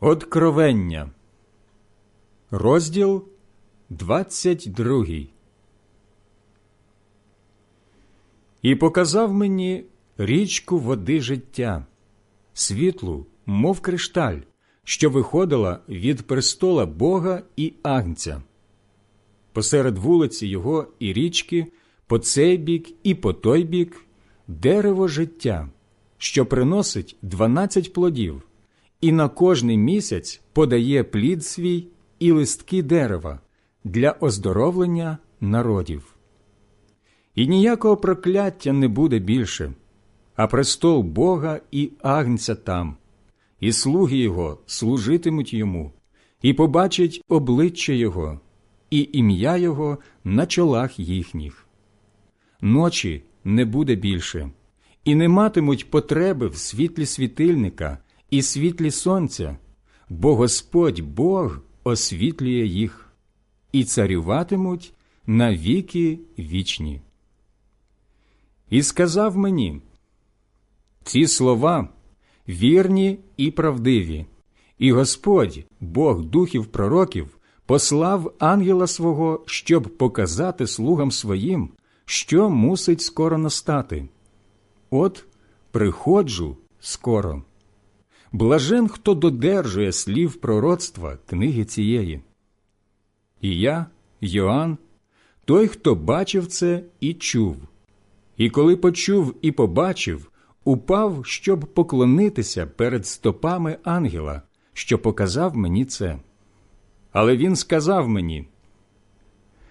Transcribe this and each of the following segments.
Откровення, розділ 22 І показав мені річку води життя, світлу, мов кришталь, що виходила від престола Бога і Агнця. Посеред вулиці його і річки, по цей бік і по той бік дерево життя, що приносить дванадцять плодів і на кожний місяць подає плід свій і листки дерева для оздоровлення народів. І ніякого прокляття не буде більше, а престол Бога і агнця там, і слуги Його служитимуть йому, і побачать обличчя Його, і ім'я Його на чолах їхніх. Ночі не буде більше, і не матимуть потреби в світлі світильника і світлі сонця, бо Господь Бог освітлює їх, і царюватимуть на віки вічні. І сказав мені ці слова вірні і правдиві, і Господь, Бог духів пророків, послав ангела свого, щоб показати слугам своїм, що мусить скоро настати. От приходжу скоро. Блажен, хто додержує слів пророцтва книги цієї. І я, Йоанн, той, хто бачив це і чув, і коли почув і побачив, упав, щоб поклонитися перед стопами ангела, що показав мені це. Але він сказав мені: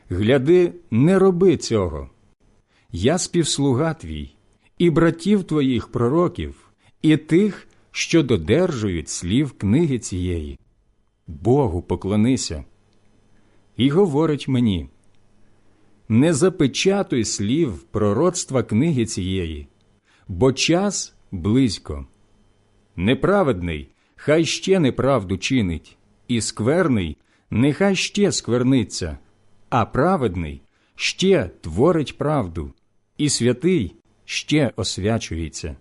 Гляди, не роби цього. Я співслуга твій, і братів твоїх пророків, і тих, що додержують слів книги цієї. Богу поклонися. І говорить мені не запечатуй слів пророцтва книги цієї, бо час близько. Неправедний, хай ще неправду чинить, і скверний, нехай ще скверниться, а праведний ще творить правду, і святий ще освячується.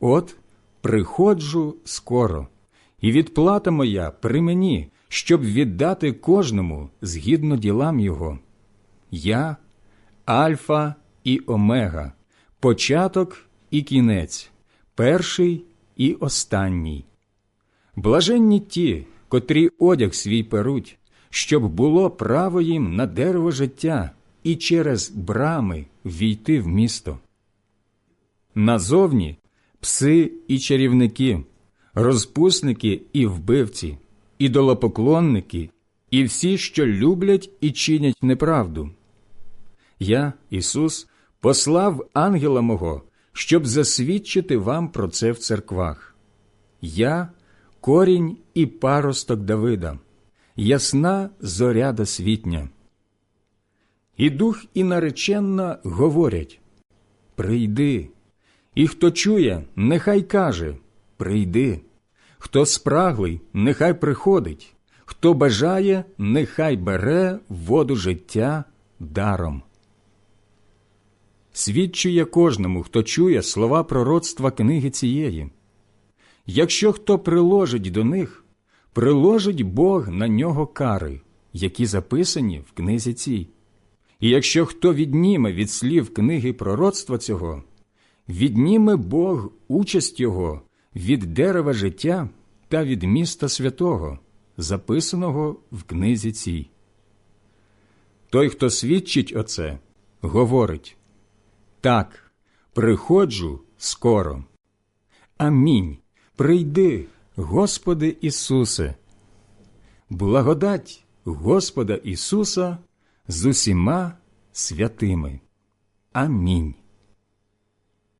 От приходжу скоро, і відплата моя при мені, щоб віддати кожному згідно ділам його. Я Альфа і Омега, початок і кінець, перший і останній. Блаженні ті, котрі одяг свій перуть, щоб було право їм на дерево життя і через брами війти в місто. Назовні пси і чарівники, розпусники і вбивці, ідолопоклонники і всі, що люблять і чинять неправду. Я, Ісус, послав ангела мого, щоб засвідчити вам про це в церквах. Я корінь і паросток Давида, ясна зоря досвітня. І дух і нареченна говорять Прийди, і хто чує, нехай каже Прийди, хто спраглий, нехай приходить, хто бажає, нехай бере воду життя даром. Свідчує кожному, хто чує слова пророцтва книги цієї. Якщо хто приложить до них, приложить Бог на нього кари, які записані в книзі цій. І якщо хто відніме від слів книги пророцтва цього, відніме Бог участь його від дерева життя та від міста святого, записаного в книзі цій. Той, хто свідчить оце, говорить так, приходжу скоро. Амінь. Прийди, Господи Ісусе. Благодать Господа Ісуса з усіма святими. Амінь.